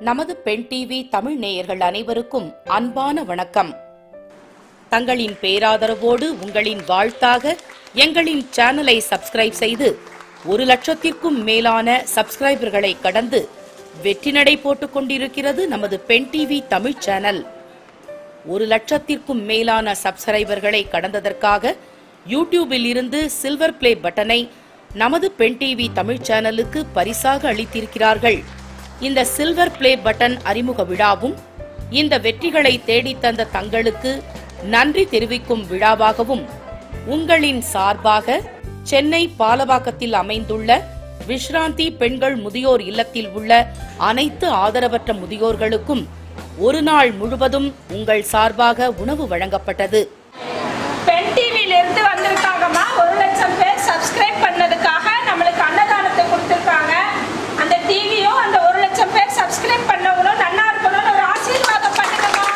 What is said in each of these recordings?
நமது பெண் டிவி தமிழ் நேயர்கள் அனைவருக்கும் அன்பான வணக்கம். தங்களின் பேராதரவோடு உங்களின் வாழ்த்தாக எங்களின் சேனலை சப்ஸ்கிரைப் செய்து ஒரு லட்சத்திற்கும் மேலான சப்ஸ்கிரைபர்களை கடந்து வெற்றி நடை போட்டுக் கொண்டிருக்கிறது நமது பெண் டிவி தமிழ் சேனல். ஒரு லட்சத்திற்கும் மேலான சப்ஸ்கிரைபர்களை கடந்ததற்காக யூடியூபில் இருந்து சில்வர் பிளே பட்டனை நமது பெண் டிவி தமிழ் சேனலுக்கு பரிசாக அளித்திருக்கிறார்கள். இந்த சில்வர் பிளே பட்டன் அறிமுக விழாவும் இந்த வெற்றிகளை தேடித் தந்த தங்களுக்கு நன்றி தெரிவிக்கும் விழாவாகவும் உங்களின் சார்பாக சென்னை பாலவாக்கத்தில் அமைந்துள்ள விஷ்ராந்தி பெண்கள் முதியோர் இல்லத்தில் உள்ள அனைத்து ஆதரவற்ற முதியோர்களுக்கும் ஒரு நாள் முழுவதும் உங்கள் சார்பாக உணவு வழங்கப்பட்டது. பெண் டிவில இருந்து வந்திருக்காங்கம்மா. ஒரு லட்சம் பேர் சப்ஸ்கிரைப் பண்ணதுக்காக நம்மளுக்கு அன்னதானத்தை கொடுத்துருக்காங்க. அந்த டிவியும் அந்த ஒரு லட்சம் பேர் சப்ஸ்கிரைப் பண்ணவங்களும் நல்லா இருக்கணும்னு ஒரு ஆசீர்வாதம் பண்ணுங்கம்மா.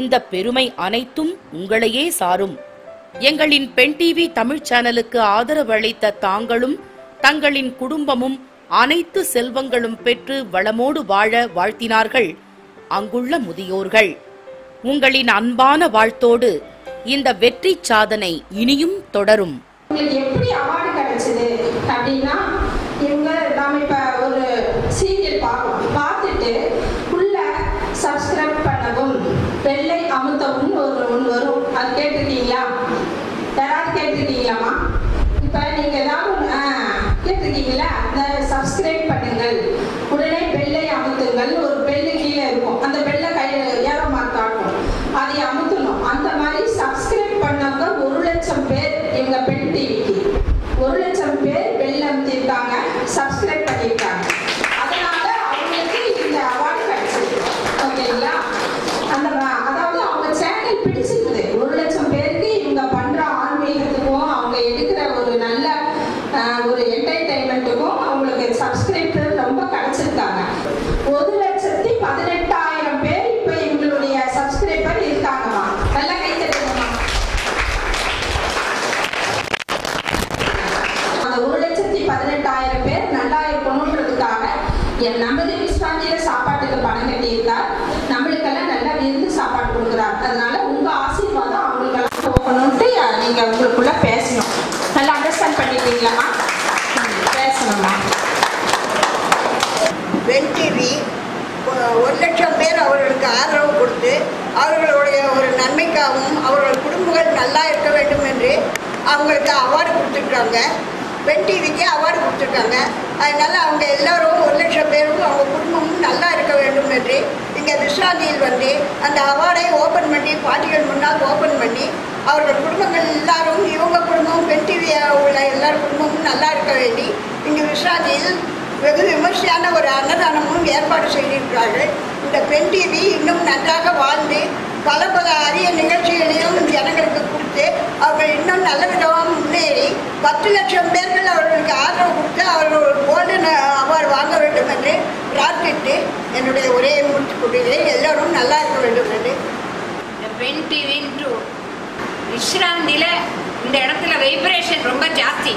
இந்த பெருமை அனைத்தும் உங்களையே சாரும். எங்களின் பெண் டிவி தமிழ் சேனலுக்கு ஆதரவு அளித்த தாங்களும் தங்களின் குடும்பமும் அனைத்து செல்வங்களும் பெற்று வளமோடு வாழ வாழ்த்தினார்கள். அங்குள்ள முதியோர்கள் உங்களின் அன்பான வாழ்த்தோடு இந்த வெற்றி சாதனை இனியும் தொடரும். எப்படி அவார்டு கிடைச்சது அப்படின்னா இவங்க நாம இப்ப ஒரு சீரியல் பார்க்கணும் பார்த்துட்டு உள்ள சப்ஸ்கிரைப் பண்ணவும் வெள்ளை அமுத்தவும் ஒரு ஒன்று வரும் அது கேட்டிருக்கீங்களா யாராவது கேட்டிருக்கீங்களாம்மா இப்ப நீங்க ஏதாவது ஒண்ணு, ஆ, கேட்டிருக்கீங்களா அந்த சப்ஸ்கிரைப் பண்ணுங்கள் உடனே பெல்லை அமுத்துங்கள் ஒரு பெல்லு கீழே இருக்கும் அந்த பெல்லை கையில் ஏரோ மார்க் காட்டும் அதை அமுத்தணும் அந்த மாதிரி சப்ஸ்கிரைப் பண்ணவங்க ஒரு லட்சம் பேர் எங்க பெண் டிவிக்கு ஒரு லட்சம் பேர் பெல் அமுத்திருக்காங்க சப்ஸ்கிரைப் பண்ணியிருக்காங்க அதனால அவங்களுக்கு இந்த அவார்டு கிடைச்சிருக்கு ஓகேங்களா அந்த ம- அதாவது அவங்க சேனல் பிடிச்சிருக்குது ஒரு லட்சம் பேருக்கு இவங்க பண்ற ஆன்மீகத்துக்கும் அவங்க எடுக்கிற ஒரு நல்ல ஆஹ், ஒரு என்டர்டைன்மெண்ட்டுக்கும் அவங்களுக்கு சப்ஸ்கிரைபர் ரொம்ப கிடைச்சிருக்காங்க ஒரு லட்சத்தி பதினெட்டாயிரம் பேர் இப்போ இவங்களுடைய சப்ஸ்கிரைபர் இருக்காங்கம்மா நல்லா கை தட்டுங்கம்மா அந்த ஒரு லட்சத்தி பதினெட்டாயிரம் பேர் நல்லா இருக்கணுன்றதுக்காக என் நமது விஸ்வாந்தியில சாப்பாட்டுக்கு பணம் கட்டியிருக்கார் நம்மளுக்கெல்லாம் நல்லா விருந்து சாப்பாடு கொடுக்குறார் அதனால உங்க ஆசீர்வாதம் அவங்களுக்கெல்லாம் போகணும்ட்டு நீங்க உங்களுக்குள்ள பேசணும். நல்லா அண்டர்ஸ்டாண்ட் பண்ணிட்டீங்களாம்மா ம், பேசணும்மா வென் டிவி ஒரு லட்சம் பேர் அவர்களுக்கு ஆதரவு கொடுத்து அவர்களுடைய ஒரு நன்மைக்காகவும் அவர்கள் குடும்பங்கள் நல்லா இருக்க வேண்டும் என்று அவங்களுக்கு அவார்டு கொடுத்துருக்காங்க. பெண் டிவிக்கு அவார்டு கொடுத்துருக்காங்க. அதனால் அவங்க எல்லோரும் ஒரு லட்சம் பேரும் அவங்க குடும்பமும் நல்லா இருக்க வேண்டும் என்று இங்கே விஸ்ராந்தியில் வந்து அந்த அவார்டை ஓப்பன் பண்ணி பாட்டிகள் முன்னால் ஓப்பன் பண்ணி அவர்கள் குடும்பங்கள் எல்லாரும் இவங்க குடும்பம் பெண் டிவியாக உள்ள எல்லார் குடும்பமும் நல்லா இருக்க வேண்டி இங்கே விஸ்ராந்தியில் வெகு விமர்சையான ஒரு அன்னதானமும் ஏற்பாடு செய்திருக்கிறார்கள். இந்த பெண் டிவி இன்னும் நன்றாக வாழ்ந்து பல பல அரிய நிகழ்ச்சிகளையும் ஜனங்களுக்கு கொடுத்து அவர்கள் இன்னும் நல்ல விதமாக முன்னேறி பத்து லட்சம் பேர்கள் அவர்களுக்கு ஆதரவு கொடுத்து அவர்கள் ஒரு கோல்டன் அவார்டு வாங்க வேண்டும் என்று பிரார்த்தித்து என்னுடைய உரையை முடித்துக் கொள்கிறேன். எல்லோரும் நல்லா இருக்க வேண்டும் என்று. பெண் பெண் டிவின்ட்டு விஸ்ராந்தியில் இந்த இடத்துல வைப்ரேஷன் ரொம்ப ஜாஸ்தி.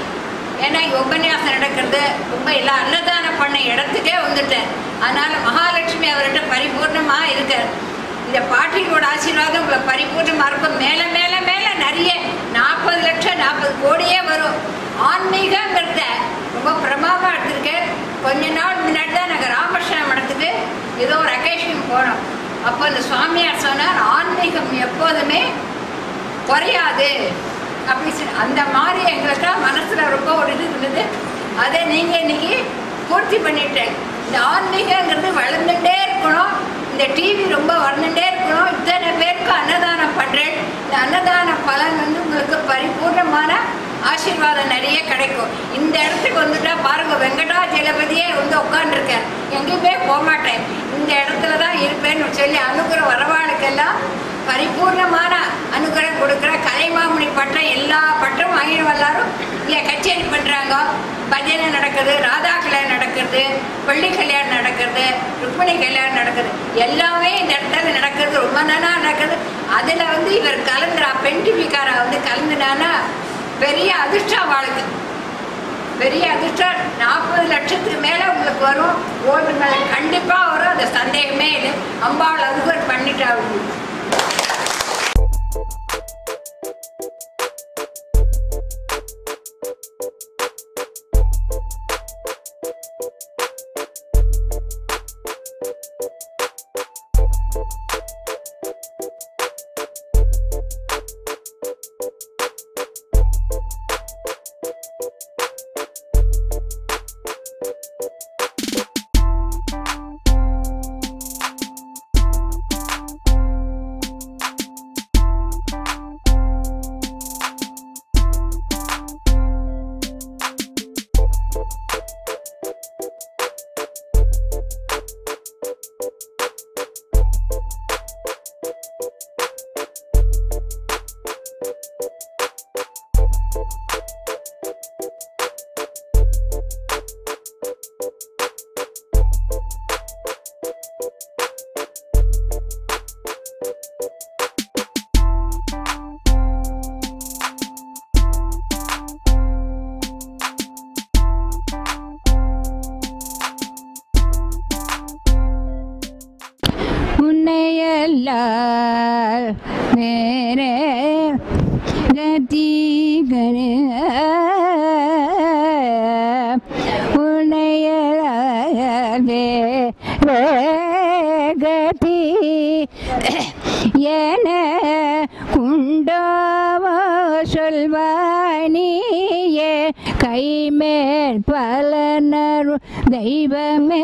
ஏன்னா இங்கே உபன்யாசம் நடக்கிறது ரொம்ப எல்லாம் அன்னதானம் பண்ண இடத்துக்கே வந்துட்டேன். அதனால் மகாலட்சுமி அவர்கிட்ட பரிபூர்ணமாக இருக்கார் இந்த பாட்டிகளோட ஆசீர்வாதம் உங்களை பரிபூர்ணமாக இருக்கும். மேலே மேலே மேலே நிறைய நாற்பது லட்சம் நாற்பது கோடியே வரும். ஆன்மீகங்கிறத ரொம்ப பிரமாதமாக எடுத்திருக்கேன். கொஞ்ச நாள் முன்னாடி தான் நாங்கள் ராமகிருஷ்ணன் மடத்துக்கு ஏதோ ஒரு அகேஷன் போனோம். அப்போ அந்த சுவாமியார் சொன்னார் ஆன்மீகம் எப்போதுமே குறையாது. அப்படி அந்த மாதிரி எங்களுக்கு மனசில் ரொம்ப ஒரு இது இருந்தது. அதை நீங்கள் இன்னைக்கு பூர்த்தி பண்ணிட்டேன். இந்த ஆன்மீகங்கிறது வளர்ந்துட்டே இருக்கணும். இந்த டிவி ரொம்ப வளர்ந்துட்டே இருக்கணும். இத்தனை பேருக்கு அன்னதானம் பண்ணுறேன் இந்த அன்னதான பலன் வந்து உங்களுக்கு பரிபூர்ணமான ஆசீர்வாதம் நிறைய கிடைக்கும். இந்த இடத்துக்கு வந்துட்டா பாருங்க வெங்கடாஜலபதியே வந்து உட்காந்துருக்கேன் எங்கேயுமே போக மாட்டேன் இந்த இடத்துல தான் இருப்பேன்னு சொல்லி அனுகிற வரவாளுக்கெல்லாம் பரிபூர்ணமான அனுகிரகம் கொடுக்குற கலைமாமணி பட்டம் எல்லா பட்டம் வாங்கிட்டு எல்லாரும் இங்கே கச்சேரி பண்ணுறாங்க பஜனை நடக்குது ராதா கல்யாணம் நடக்கிறது பள்ளி கல்யாணம் நடக்கிறது ருக்மணி கல்யாணம் நடக்குது. எல்லாமே இந்த இடத்துல நடக்கிறது ரொம்ப நாளா நடக்குது. அதில் வந்து இவர் கலந்துரா பெண் டிவிக்காரா வந்து கலந்துனானா பெரிய அதிர்ஷ்டம் வாழ்க்கை பெரிய அதிர்ஷ்டம். நாற்பது லட்சத்துக்கு மேலே உங்களுக்கு வரும். ஓட்டுங்கள் கண்டிப்பாக வரும். அது சந்தேகமே இல்லை. அம்பாவில் அதுக்கு பண்ணிட்டு ஆகுது உன்னையல்லால் வேறே கதிகரே உன்னையல்லால் வேறே கதி என சொல்வானியே கைமேல் பலனரு தெய்வமே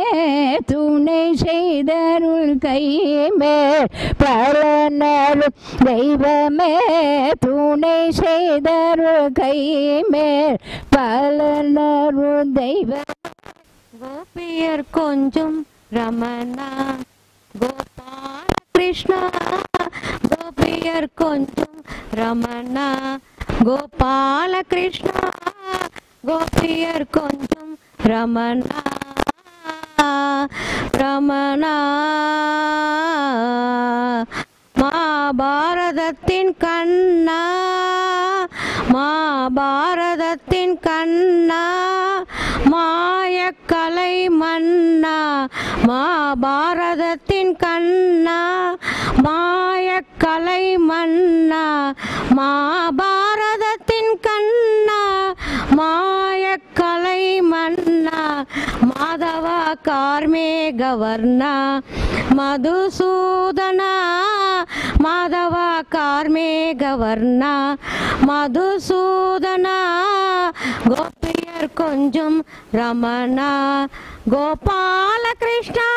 துணை செய்தருள் கைமேல் பலனரு தெய்வமே துணை செய்தருள் கைமேல் பலனரு தெய்வம் கோபியர் கொஞ்சம் ரமணா கோபால கிருஷ்ணா கோபியர் கொஞ்சம் ரமணா கோபால கிருஷ்ணா கோபியர் கொஞ்சம் ரமணா ரமணா. மாபாரதத்தின் கண்ணா மாபாரதத்தின் கண்ணா. மாயக்கலை மன்னா மாபாரதத்தின் கண்ணா. கலை மன்னா மாபாரதத்தின் கண்ணா மாய கலை மன்னா மாதவ கார்மேகவர்ணா மதுசூதனா மாதவ கார்மேகவர்ணா மதுசூதனா கோபியர் கொஞ்சம் ரமணா கோபால கிருஷ்ணா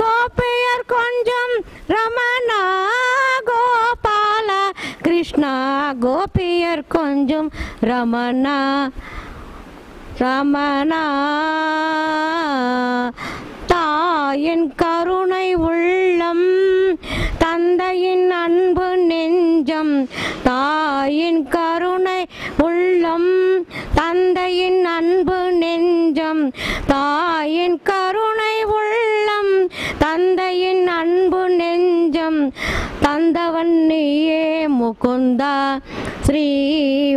கோபியர் கொஞ்சம் ரமணா. கிருஷ்ணா கோபியர் கொஞ்சம் ரமணா ரமணா. தாயின் கருணை உள்ளம் தந்தையின் அன்பு நெஞ்சம். தாயின் கருணை உள்ளம் தந்தையின் அன்பு நெஞ்சம். தாயின் கருணை உள்ளம் தந்தையின் அன்பு நெஞ்சம். தந்தவன் நீயே முகுந்தா ஸ்ரீ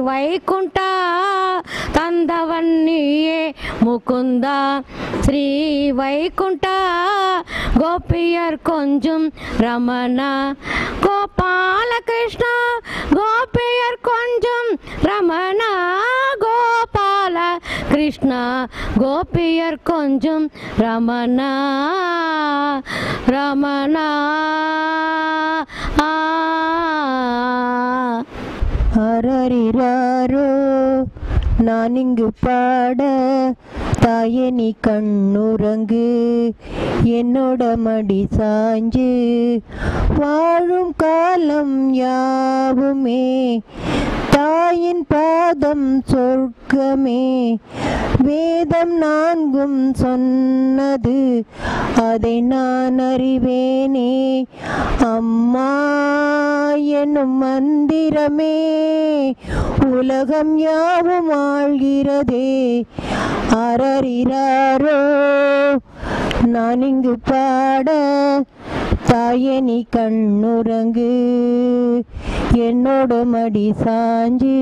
வைகுண்டா தந்தவன் நீயே முகுந்தா ஸ்ரீ வைகுண்டா கோபியர் கொஞ்சம் ரமணா கோபால கிருஷ்ணா கோபியர் கொஞ்சம் ரமணா கோபால கிருஷ்ணா கோபியர் கொஞ்சம் ரமணா ரமணா ஆ யாரறிறாரோ? நான் இங்கு பாட தாயே நீ கண்ணுறங்கு. என்னோட மடி சாஞ்சு வாழும் காலம் யாவுமே. தாயே பாதம் சொர்க்கமே. வேதம் நான்கும் சொன்னது. அதை நான் அறிவேனே. அம்மா என்னும் மந்திரமே. உலகம் யாவும் ஆழ்கிறதே அரறிறாரோ நான் இங்கு பாட தாயே நீ கண்ணுறங்கு என்னோட மடி சாஞ்சு.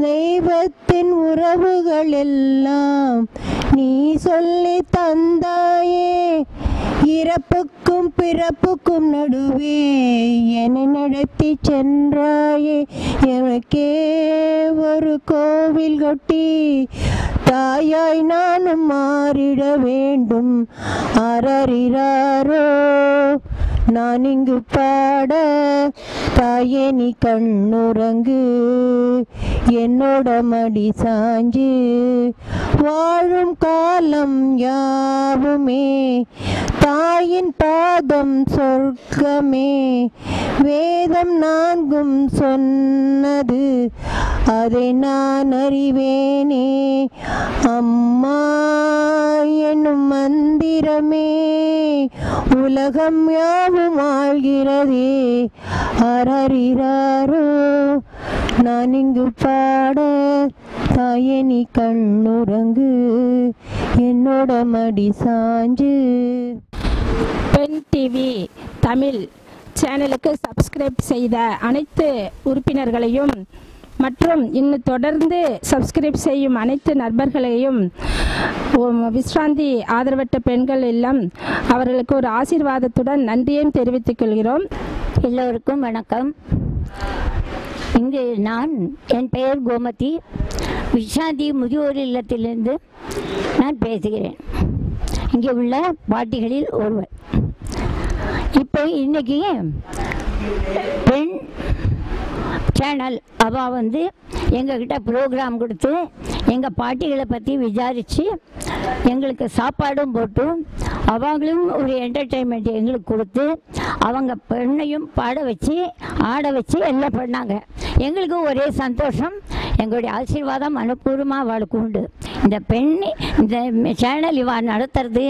தெய்வத்தின் உறவுகள் எல்லாம் நீ சொல்லி தந்தாயே இறப்புக்கும் பிறப்புக்கும் நடுவே என்னை நடத்தி சென்றாயே. எனக்கே ஒரு கோவில் கொட்டி தாயாய் நானும் மாறிட வேண்டும். அரறிறாரோ நான் இங்கு பாட தாயே நீ கண்ணுறங்கு. என்னோட மடி சாஞ்சு வாழும் காலம் யாவுமே. தாயின் பாதம் சொர்க்கமே. வேதம் நான்கும் சொன்னது அதை நான் அறிவேனே. அம்மா என்னும் மந்திரமே. உலகம் யாவும் ஆழ்கிறதே அரறிறாரோ? நான் இங்கு பாட தாயே நீ கண்ணுறங்கு. என்னோட மடி சாஞ்சு. பென் டிவி தமிழ் சேனலுக்கு சப்ஸ்கிரைப் செய்த அனைத்து உறுப்பினர்களையும் மற்றும் இன்னும் தொடர்ந்து சப்ஸ்கிரைப் செய்யும் அனைத்து நண்பர்களையும் விஸ்ராந்தி ஆதரவற்ற பெண்கள் இல்லம் அவர்களுக்கு ஒரு ஆசீர்வாதத்துடன் நன்றியையும் தெரிவித்துக் கொள்கிறோம். எல்லோருக்கும் வணக்கம். இங்கு நான் என் பெயர் கோமதி. விஷாந்தி முதியோர் இல்லத்திலிருந்து நான் பேசுகிறேன். இங்கே உள்ள பாட்டிகளில் ஒருவர். இப்போ இன்னைக்கு பெண் சேனல் அவள் வந்து எங்ககிட்ட ப்ரோக்ராம் கொடுத்து எங்கள் பாட்டிகளை பற்றி விசாரித்து எங்களுக்கு சாப்பாடும் போட்டு அவங்களும் ஒரு என்டர்டெயின்மெண்ட் எங்களுக்கு கொடுத்து அவங்க பெண்ணையும் பாட வச்சு ஆட வச்சு எல்லாம் பண்ணாங்க. எங்களுக்கு ஒரே சந்தோஷம். எங்களுடைய ஆசீர்வாதம் மனப்பூர்வமாக அவளுக்கு உண்டு. இந்த பெண் இந்த சேனல் இவா நடத்துறது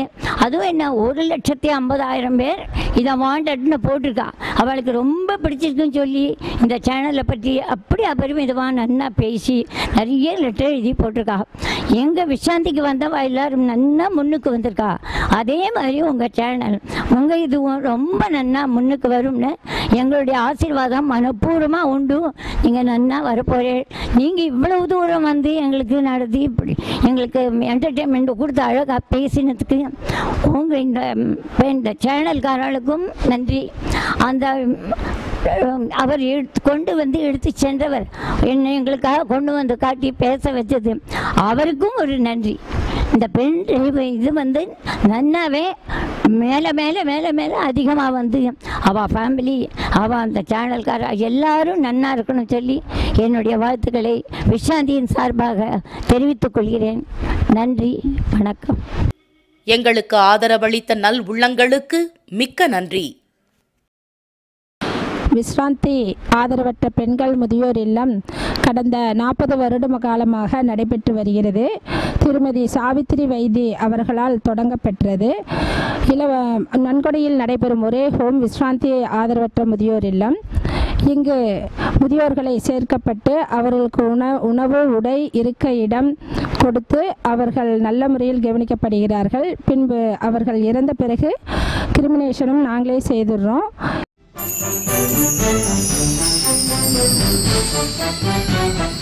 அதுவும் என்ன ஒரு லட்சத்தி ஐம்பதாயிரம் பேர் இதை வாண்டட்னு போட்டிருக்கா. அவளுக்கு ரொம்ப பிடிச்சிருக்குன்னு சொல்லி இந்த சேனலை பற்றி அப்படி அபரிமிதமாக நன்னா பேசி நிறைய லெட்டர் எழுதி போட்டிருக்கா. எங்கள் விசாந்திக்கு வந்தவா எல்லாரும் நன்னா முன்னுக்கு வந்திருக்கா. அதே மாதிரி உங்கள் சேனல் உங்கள் இதுவும் ரொம்ப நன்னா முன்னுக்கு வரும்னு எங்களுடைய ஆசீர்வாதம் மனப்பூர்வமாக உண்டு. நீங்கள் நன்னா வரப்போறே நீங்கள் இவ்வளவு தூரம் வந்து எங்களுக்கு நடத்தி இப்படி எங்களுக்கு என்டர்டெயின்மெண்ட் கொடுத்து அழகாக பேசினதுக்கு உங்கள் இந்த இந்த சேனல்காரர்களுக்கும் நன்றி. அந்த அவர் எடுத்து கொண்டு வந்து எடுத்து சென்றவர் என்னை எங்களுக்காக கொண்டு வந்து காட்டி பேச வச்சது. அவருக்கும் ஒரு நன்றி. இந்த பெண் இது இது வந்து நன்னாவே மேலே மேலே மேலே மேலே அதிகமாக வந்து அவள் ஃபேமிலி அவள் அந்த சேனல்கார எல்லாரும் நன்னா இருக்கணும் சொல்லி என்னுடைய வாழ்த்துக்களை விஷாந்தியின் சார்பாக தெரிவித்துக் கொள்கிறேன். நன்றி வணக்கம். எங்களுக்கு ஆதரவளித்த நல் உள்ளங்களுக்கு மிக்க நன்றி. விஸ்ராந்தி ஆதரவற்ற பெண்கள் முதியோர் இல்லம் கடந்த நாற்பது வருட காலமாக நடைபெற்று வருகிறது. திருமதி சாவித்திரி வைத்தி அவர்களால் தொடங்கப்பெற்றது. இல நன்கொடையில் நடைபெறும் ஒரே ஹோம் விஸ்ராந்தி ஆதரவற்ற முதியோர் இல்லம். இங்கு முதியோர்களை சேர்க்கப்பட்டு அவர்களுக்கு உண உணவு உடை இருக்க இடம் கொடுத்து அவர்கள் நல்ல முறையில் கவனிக்கப்படுகிறார்கள். பின்பு அவர்கள் இறந்த பிறகு கிரிமினேஷனும் நாங்களே செய்துடுறோம். Thank you.